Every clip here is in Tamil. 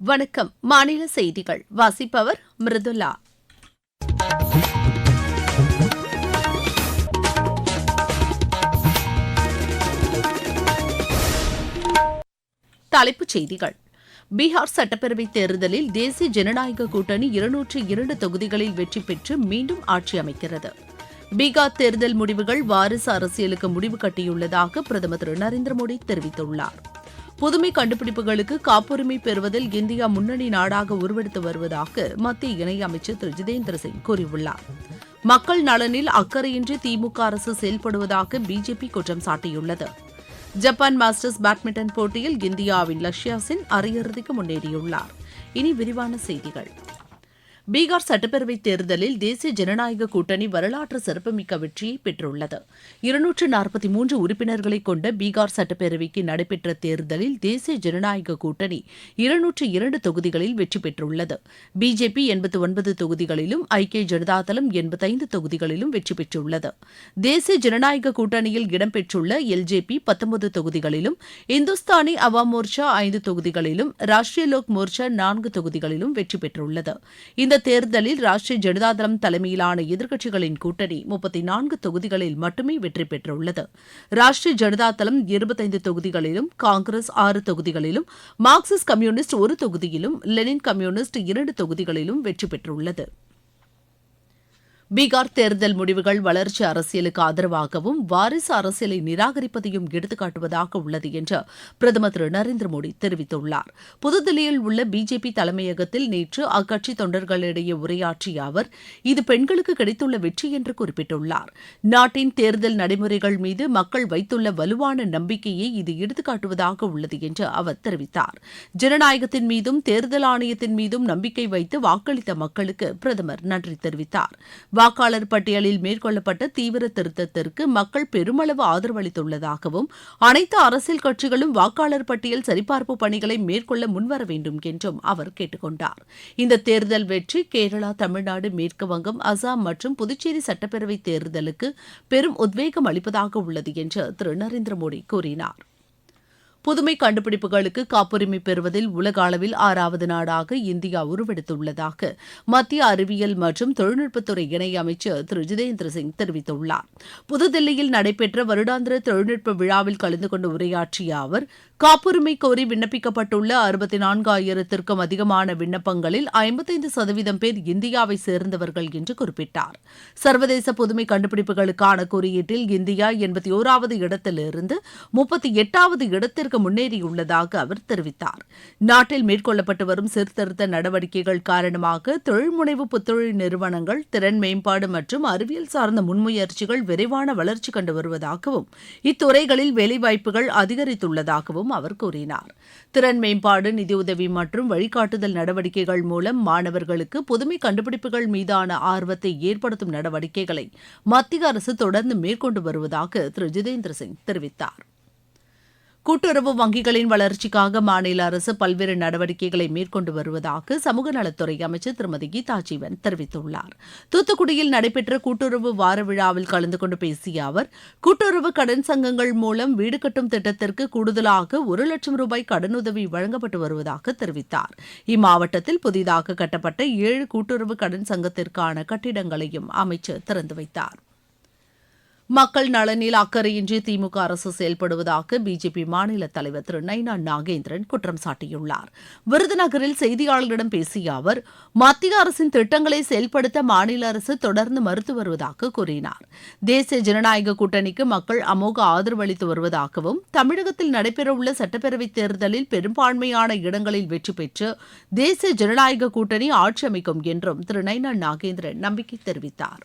வணக்கம். மாநில செய்திகள். வாசிப்பவர் மிருதுலா தலைப்புச் செய்திகள். பீகார் சட்டப்பேரவைத் தேர்தலில் தேசிய ஜனநாயக கூட்டணி இருநூற்று இரண்டு தொகுதிகளில் வெற்றி பெற்று மீண்டும் ஆட்சி அமைக்கிறது. பீகார் தேர்தல் முடிவுகள் வாரிசு அரசியலுக்கு முடிவு கட்டியுள்ளதாக பிரதமர் திரு நரேந்திர மோடி தெரிவித்துள்ளார். புதுமை கண்டுபிடிப்புகளுக்கு காப்புரிமை பெறுவதில் இந்தியா முன்னணி நாடாக உருவெடுத்து வருவதாக மத்திய இணையமைச்சர் திரு. ஜிதேந்திர சிங் கூறியுள்ளார். மக்கள் நலனில் அக்கறையின்றி திமுக அரசு செயல்படுவதாக பிஜேபி குற்றம் சாட்டியுள்ளது. ஜப்பான் மாஸ்டர்ஸ் பேட்மிண்டன் போட்டியில் இந்தியாவின் லஷ்யா சென் அரையிறுதிக்கு முன்னேறியுள்ளார். இனி விரிவான செய்திகள். பீகார் சட்டப்பேரவைத் தேர்தலில் தேசிய ஜனநாயக கூட்டணி வரலாற்று சிறப்புமிக்க வெற்றியை பெற்றுள்ளது. இருநூற்று நாற்பத்தி மூன்று உறுப்பினர்களை கொண்ட பீகார் சட்டப்பேரவைக்கு நடைபெற்ற தேர்தலில் தேசிய ஜனநாயக கூட்டணி இருநூற்று இரண்டு தொகுதிகளில் வெற்றி பெற்றுள்ளது. பிஜேபி எண்பத்தி ஒன்பது தொகுதிகளிலும் ஐக்கிய ஜனதாதளம் எண்பத்தைந்து தொகுதிகளிலும் வெற்றி பெற்றுள்ளது. தேசிய ஜனநாயக கூட்டணியில் இடம்பெற்றுள்ள எல்ஜேபி பத்தொன்பது தொகுதிகளிலும் இந்துஸ்தானி அவாம் மோர்ச்சா ஐந்து தொகுதிகளிலும் ராஷ்டிரிய லோக் மோர்ச்சா நான்கு தொகுதிகளிலும் வெற்றி பெற்றுள்ளது. இந்த தேர்தலில் ராஷ்டிரிய ஜனதாதளம் தலைமையிலான எதிர்க்கட்சிகளின் கூட்டணி முப்பத்தி நான்கு தொகுதிகளில் மட்டுமே வெற்றி பெற்றுள்ளது. ராஷ்டிரிய ஜனதாதளம் இருபத்தைந்து தொகுதிகளிலும் காங்கிரஸ் ஆறு தொகுதிகளிலும் மார்க்சிஸ்ட் கம்யூனிஸ்ட் ஒரு தொகுதியிலும் லெனின் கம்யூனிஸ்ட் இரண்டு தொகுதிகளிலும் வெற்றி பெற்றுள்ளது. பீகார் தேர்தல் முடிவுகள் வளர்ச்சி அரசியலுக்கு ஆதரவாகவும் வாரிசு அரசியலை நிராகரிப்பதையும் எடுத்துக்காட்டுவதாக உள்ளது என்று பிரதமர் திரு நரேந்திர மோடி தெரிவித்துள்ளார். புதுதில்லியில் உள்ள பிஜேபி தலைமையகத்தில் நேற்று அக்கட்சி தொண்டர்களிடையே உரையாற்றிய அவர் இது பெண்களுக்கு கிடைத்துள்ள வெற்றி என்று குறிப்பிட்டுள்ளார். நாட்டின் தேர்தல் நடைமுறைகள் மீது மக்கள் வைத்துள்ள வலுவான நம்பிக்கையை இது எடுத்துக்காட்டுவதாக உள்ளது என்று அவர் தெரிவித்தார். ஜனநாயகத்தின் மீதும் தேர்தல் ஆணையத்தின் மீதும் நம்பிக்கை வைத்து வாக்களித்த மக்களுக்கு பிரதமர் நன்றி தெரிவித்தார். வாக்காளர் பட்டியலில் மேற்கொள்ளப்பட்ட தீவிர திருத்தத்திற்கு மக்கள் பெருமளவு ஆதரவு அளித்துள்ளதாகவும் அனைத்து அரசியல் கட்சிகளும் வாக்காளர் பட்டியல் சரிபார்ப்பு பணிகளை மேற்கொள்ள முன்வர வேண்டும் என்றும் அவர் கேட்டுக் கொண்டார் இந்த தேர்தல் வெற்றி கேரளா தமிழ்நாடு மேற்கு வங்கம் அசாம் மற்றும் புதுச்சேரி சட்டப்பேரவை தேர்தலுக்கு பெரும் உத்வேகம் அளிப்பதாக உள்ளது என்று திரு நரேந்திர மோடி கூறினார். புதுமை கண்டுபிடிப்புகளுக்கு காப்புரிமை பெறுவதில் உலக அளவில் ஆறாவது நாடாக இந்தியா உருவெடுத்துள்ளதாக மத்திய அறிவியல் மற்றும் தொழில்நுட்பத்துறை இணையமைச்சர் திரு. ஜிதேந்திர சிங் தெரிவித்துள்ளார். புதுதில்லியில் நடைபெற்ற வருடாந்திர தொழில்நுட்ப விழாவில் கலந்து கொண்டு உரையாற்றிய அவர் காப்புரிமை கோரி விண்ணப்பிக்கப்பட்டுள்ள அறுபத்தி நான்காயிரத்திற்கும் அதிகமான விண்ணப்பங்களில் ஐம்பத்தைந்து சதவீதம் பேர் இந்தியாவை சேர்ந்தவர்கள் என்று குறிப்பிட்டார். சர்வதேச புதுமை கண்டுபிடிப்புகளுக்கான குறியீட்டில் இந்தியா எண்பத்தி ஓராவது இடத்திலிருந்து முப்பத்தி எட்டாவது இடத்திற்கு முன்னேறியுள்ளதாக அவர் தெரிவித்தார். நாட்டில் மேற்கொள்ளப்பட்டு வரும் சீர்திருத்த நடவடிக்கைகள் காரணமாக தொழில்முனைவு புத்தொழில் நிறுவனங்கள் திறன் மேம்பாடு மற்றும் அறிவியல் சார்ந்த முன்முயற்சிகள் விரைவான வளர்ச்சி கண்டு வருவதாகவும் இத்துறைகளில் வேலைவாய்ப்புகள் அதிகரித்துள்ளதாகவும் அவர் கூறினார். திறன் மேம்பாடு நிதியுதவி மற்றும் வழிகாட்டுதல் நடவடிக்கைகள் மூலம் மாணவர்களுக்கு புதுமை கண்டுபிடிப்புகள் மீதான ஆர்வத்தை ஏற்படுத்தும் நடவடிக்கைகளை மத்திய அரசு தொடர்ந்து மேற்கொண்டு வருவதாக திரு. ஜிதேந்திர சிங் தெரிவித்தார். கூட்டுறவு வங்கிகளின் வளர்ச்சிக்காக மாநில அரசு பல்வேறு நடவடிக்கைகளை மேற்கொண்டு வருவதாக சமூக நலத்துறை அமைச்சர் திருமதி கீதா ஜீவன் தெரிவித்துள்ளார். தூத்துக்குடியில் நடைபெற்ற கூட்டுறவு வார விழாவில் கலந்து கொண்டு பேசிய அவர் கூட்டுறவு கடன் சங்கங்கள் மூலம் வீடு கட்டும் திட்டத்திற்கு கூடுதலாக ஒரு லட்சம் ரூபாய் கடனுதவி வழங்கப்பட்டு வருவதாக தெரிவித்தார். இம்மாவட்டத்தில் புதிதாக கட்டப்பட்ட ஏழு கூட்டுறவு கடன் சங்கத்திற்கான கட்டிடங்களையும் அமைச்சர் திறந்து வைத்தார். மக்கள் நலனில் அக்கறையின்றி திமுக அரசு செயல்படுவதாக பிஜேபி மாநில தலைவர் திரு நைனா நாகேந்திரன் குற்றம் சாட்டியுள்ளார். விருதுநகரில் செய்தியாளர்களிடம் பேசிய அவர் மத்திய அரசின் திட்டங்களை செயல்படுத்த மாநில அரசு தொடர்ந்து மறுத்து வருவதாக கூறினார். தேசிய ஜனநாயக கூட்டணிக்கு மக்கள் அமோக ஆதரவு அளித்து வருவதாகவும் தமிழகத்தில் நடைபெறவுள்ள சட்டப்பேரவைத் தேர்தலில் பெரும்பான்மையான இடங்களில் வெற்றி பெற்று தேசிய ஜனநாயக கூட்டணி ஆட்சி அமைக்கும் என்றும் திரு நைனா நாகேந்திரன் நம்பிக்கை தெரிவித்தார்.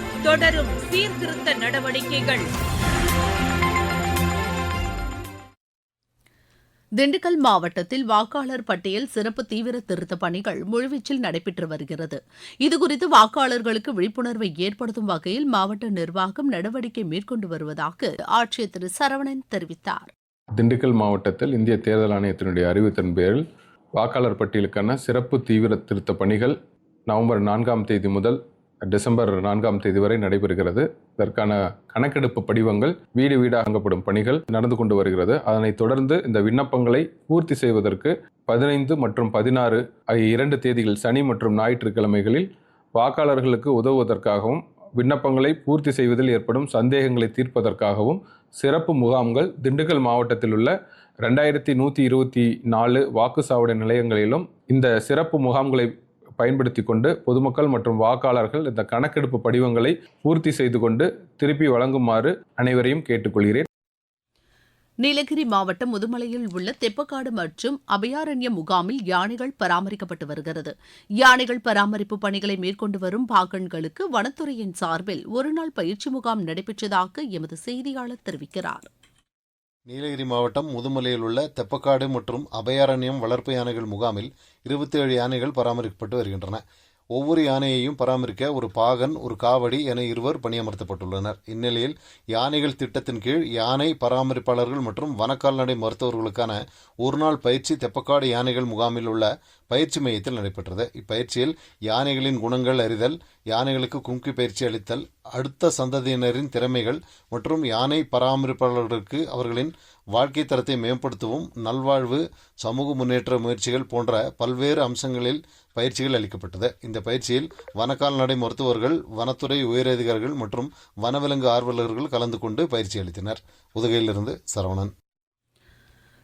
தொடரும் சீர்திருத்த நடவடிக்கைகள். திண்டுக்கல் மாவட்டத்தில் வாக்காளர் பட்டியல் சிறப்பு தீவிர திருத்த பணிகள் முழுவீச்சில் நடைபெற்று வருகிறது. இதுகுறித்து வாக்காளர்களுக்கு விழிப்புணர்வை ஏற்படுத்தும் வகையில் மாவட்ட நிர்வாகம் நடவடிக்கை மேற்கொண்டு வருவதாக ஆட்சியர் திரு சரவணன் தெரிவித்தார். திண்டுக்கல் மாவட்டத்தில் இந்திய தேர்தல் ஆணையத்தினுடைய அறிவித்தின் பேரில் வாக்காளர் பட்டியலுக்கான சிறப்பு தீவிர திருத்த பணிகள் நவம்பர் நான்காம் தேதி முதல் டிசம்பர் நான்காம் தேதி வரை நடைபெறுகிறது. இதற்கான கணக்கெடுப்பு படிவங்கள் வீடு வீடாக பணிகள் நடந்து கொண்டு வருகிறது. அதனைத் தொடர்ந்து இந்த விண்ணப்பங்களை பூர்த்தி செய்வதற்கு பதினைந்து மற்றும் பதினாறு ஆகிய இரண்டு தேதிகள் சனி மற்றும் ஞாயிற்றுக்கிழமைகளில் வாக்காளர்களுக்கு உதவுவதற்காகவும் விண்ணப்பங்களை பூர்த்தி செய்வதில் ஏற்படும் சந்தேகங்களை தீர்ப்பதற்காகவும் சிறப்பு முகாம்கள் திண்டுக்கல் மாவட்டத்தில் உள்ள ரெண்டாயிரத்தி நூற்றி இருபத்தி நாலு வாக்குச்சாவடி நிலையங்களிலும் இந்த சிறப்பு முகாம்களை பயன்படுத்தி கொண்டு பொதுமக்கள் மற்றும் வாக்காளர்கள் இந்த கணக்கெடுப்பு படிவங்களை பூர்த்தி செய்து கொண்டு திருப்பி வழங்குமாறு அனைவரையும் கேட்டுக்கொள்கிறேன். நீலகிரி மாவட்டம் முதுமலையில் உள்ள தெப்பக்காடு மற்றும் அபயாரண்ய முகாமில் யானைகள் பராமரிக்கப்பட்டு வருகிறது. யானைகள் பராமரிப்பு பணிகளை மேற்கொண்டு வரும் பாகன்களுக்கு வனத்துறையின் சார்பில் ஒருநாள் பயிற்சி முகாம் நடைபெற்றதாக எமது செய்தியாளர் தெரிவிக்கிறார். நீலகிரி மாவட்டம் முதுமலையில் உள்ள தெப்பக்காடு மற்றும் அபயாரண்யம் வளர்ப்பு யானைகள் முகாமில் இருபத்தி ஏழு யானைகள் பராமரிக்கப்பட்டு வருகின்றன. ஒவ்வொரு யானையையும் பராமரிக்க ஒரு பாகன் ஒரு காவடி என இருவர் பணியமர்த்தப்பட்டுள்ளனர். இந்நிலையில் யானைகள் திட்டத்தின் கீழ் யானை பராமரிப்பாளர்கள் மற்றும் வனக்கால்நடை மருத்துவர்களுக்கான ஒருநாள் பயிற்சி தெப்பக்காடு யானைகள் முகாமில் உள்ள பயிற்சி மையத்தில் நடைபெற்றது. இப்பயிற்சியில் யானைகளின் குணங்கள் அறிதல் யானைகளுக்கு கும்கி பயிற்சி அளித்தல் அடுத்த சந்ததியினரின் திறமைகள் மற்றும் யானை பராமரிப்பாளர்களுக்கு அவர்களின் வாழ்க்கை தரத்தை மேம்படுத்தவும் நல்வாழ்வு சமூக முன்னேற்ற முயற்சிகள் போன்ற பல்வேறு அம்சங்களில் பயிற்சிகள் அளிக்கப்பட்டது. இந்த பயிற்சியில் வனக்கால்நடை மருத்துவர்கள் வனத்துறை உயரதிகாரிகள் மற்றும் வனவிலங்கு ஆர்வலர்கள் கலந்து கொண்டு பயிற்சி அளித்தனர். உதகையிலிருந்து சரவணன்.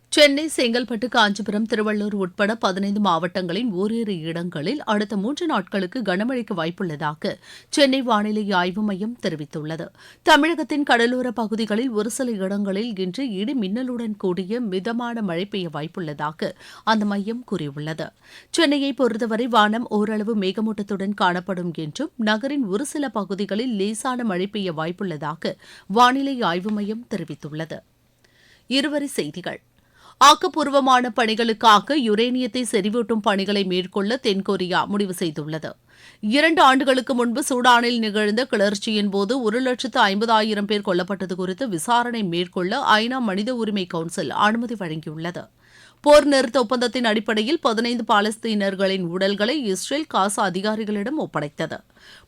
சென்னை செங்கல்பட்டு காஞ்சிபுரம் திருவள்ளூர் உட்பட பதினைந்து மாவட்டங்களின் ஓரிரு இடங்களில் அடுத்த மூன்று நாட்களுக்கு கனமழைக்கு வாய்ப்புள்ளதாக சென்னை வானிலை ஆய்வு மையம் தெரிவித்துள்ளது. தமிழகத்தின் கடலோர பகுதிகளில் ஒரு சில இடங்களில் இன்று இடி மின்னலுடன் கூடிய மிதமான மழை பெய்ய வாய்ப்புள்ளதாக அந்த மையம் கூறியுள்ளது. சென்னையை பொறுத்தவரை வானம் ஓரளவு மேகமூட்டத்துடன் காணப்படும் என்றும் நகரின் ஒரு சில பகுதிகளில் லேசான மழை பெய்ய வாய்ப்புள்ளதாக வானிலை ஆய்வு மையம் தெரிவித்துள்ளது. இருவரி செய்திகள். ஆக்கப்பூர்வமான பணிகளுக்காக யுரேனியத்தை செறிவூட்டும் பணிகளை மேற்கொள்ள தென்கொரியா முடிவு செய்துள்ளது. இரண்டு ஆண்டுகளுக்கு முன்பு சூடானில் நிகழ்ந்த கிளர்ச்சியின் போது ஒரு லட்சத்து ஐம்பதாயிரம் பேர் கொல்லப்பட்டது குறித்து விசாரணை மேற்கொள்ள ஐநா மனித உரிமை கவுன்சில் அனுமதி வழங்கியுள்ளது. போர் நிறுத்த ஒப்பந்தத்தின் அடிப்படையில் பதினைந்து பாலஸ்தீனர்களின் உடல்களை இஸ்ரேல் காசா அதிகாரிகளிடம் ஒப்படைத்தது.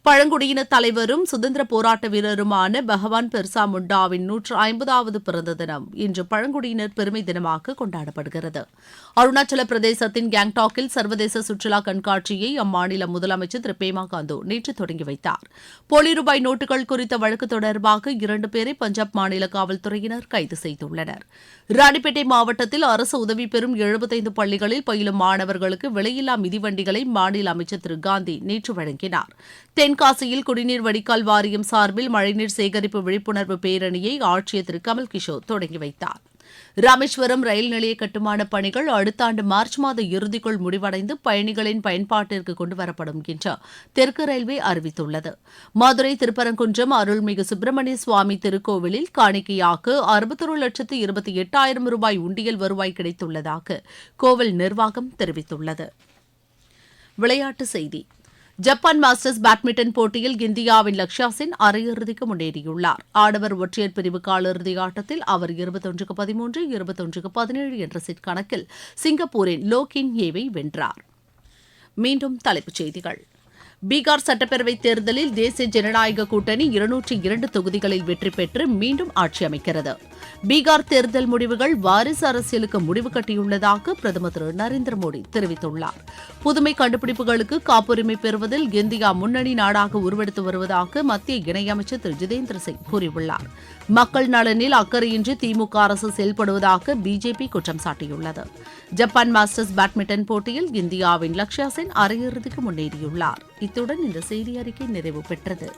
பழங்குடியின தலைவரும் சுதந்திர போராட்ட வீரருமான பகவான் பெர்சா முண்டாவின் நூற்று ஐம்பதாவது பிறந்த தினம் இன்று பழங்குடியினர் பெருமை தினமாக கொண்டாடப்படுகிறது. அருணாச்சல பிரதேசத்தின் கேங்டாக்கில் சர்வதேச சுற்றுலா கண்காட்சியை அம்மாநில முதலமைச்சர் திரு பேமா காந்து நேற்று தொடங்கி வைத்தார். போலி ரூபாய் நோட்டுகள் குறித்த வழக்கு தொடர்பாக இரண்டு பேரை பஞ்சாப் மாநில காவல்துறையினர் கைது செய்துள்ளனர். ராணிப்பேட்டை மாவட்டத்தில் அரசு உதவி பெறும் எழுபத்தைந்து பள்ளிகளில் பயிலும் மாணவர்களுக்கு விலையில்லா மிதிவண்டிகளை மாநில அமைச்சர் திரு காந்தி நேற்று வழங்கினார். தென்காசியில் குடிநீர் வடிகால் வாரியம் சார்பில் மழைநீர் சேகரிப்பு விழிப்புணர்வு பேரணியை ஆட்சியர் திரு. கமல் கிஷோர் தொடங்கி வைத்தார். ராமேஸ்வரம் ரயில் நிலைய கட்டுமான பணிகள் அடுத்த ஆண்டு மார்ச் மாத இறுதிக்குள் முடிவடைந்து பயணிகளின் பயன்பாட்டிற்கு கொண்டுவரப்படும் என்று தெற்கு ரயில்வே அறிவித்துள்ளது. மதுரை திருப்பரங்குன்றம் அருள்மிகு சுப்பிரமணிய சுவாமி திருக்கோவிலில் காணிக்கையாக அறுபத்தொரு லட்சத்து இருபத்தி எட்டாயிரம் ரூபாய் உண்டியல் வருவாய் கிடைத்துள்ளதாக கோவில் நிர்வாகம் தெரிவித்துள்ளது. விளையாட்டுச் செய்தி. ஜப்பான் மாஸ்டர்ஸ் பேட்மிண்டன் போட்டியில் இந்தியாவின் லக்ஷயா சென் அரையிறுதிக்கு முன்னேறியுள்ளார். ஆடவர் ஒற்றையர் பிரிவு காலிறுதி ஆட்டத்தில் அவர் இருபத்தொன்றுக்கு பதிமூன்று இருபத்தொன்றுக்கு பதினேழு என்ற செட் கணக்கில் சிங்கப்பூரின் லோகின் ஏவை வென்றார். மீண்டும் தலைப்புச் செய்திகள். பீகார் சட்டப்பேரவை தேர்தலில் தேசிய ஜனநாயக கூட்டணி இருநூற்றி இரண்டு தொகுதிகளில் வெற்றி பெற்று மீண்டும் ஆட்சி அமைக்கிறது. பீகார் தேர்தல் முடிவுகள் வாரிசு அரசியலுக்கு முடிவு கட்டியுள்ளதாக பிரதமர் திரு நரேந்திர மோடி தெரிவித்துள்ளார். புதுமை கண்டுபிடிப்புகளுக்கு காப்புரிமை பெறுவதில் இந்தியா முன்னணி நாடாக உருவெடுத்து வருவதாக மத்திய இணையமைச்சர் திரு ஜிதேந்திர சிங் கூறியுள்ளார். மக்கள் நலனில் அக்கறையின்றி திமுக அரசு செயல்படுவதாக பிஜேபி குற்றம் சாட்டியுள்ளது. ஜப்பான் மாஸ்டர்ஸ் பேட்மிண்டன் போட்டியில் இந்தியாவின் லக்ஷயா சென் அரையிறுதிக்கு முன்னேறியுள்ளார். இத்துடன் இந்த செய்தி அறிக்கை நிறைவு பெற்றது.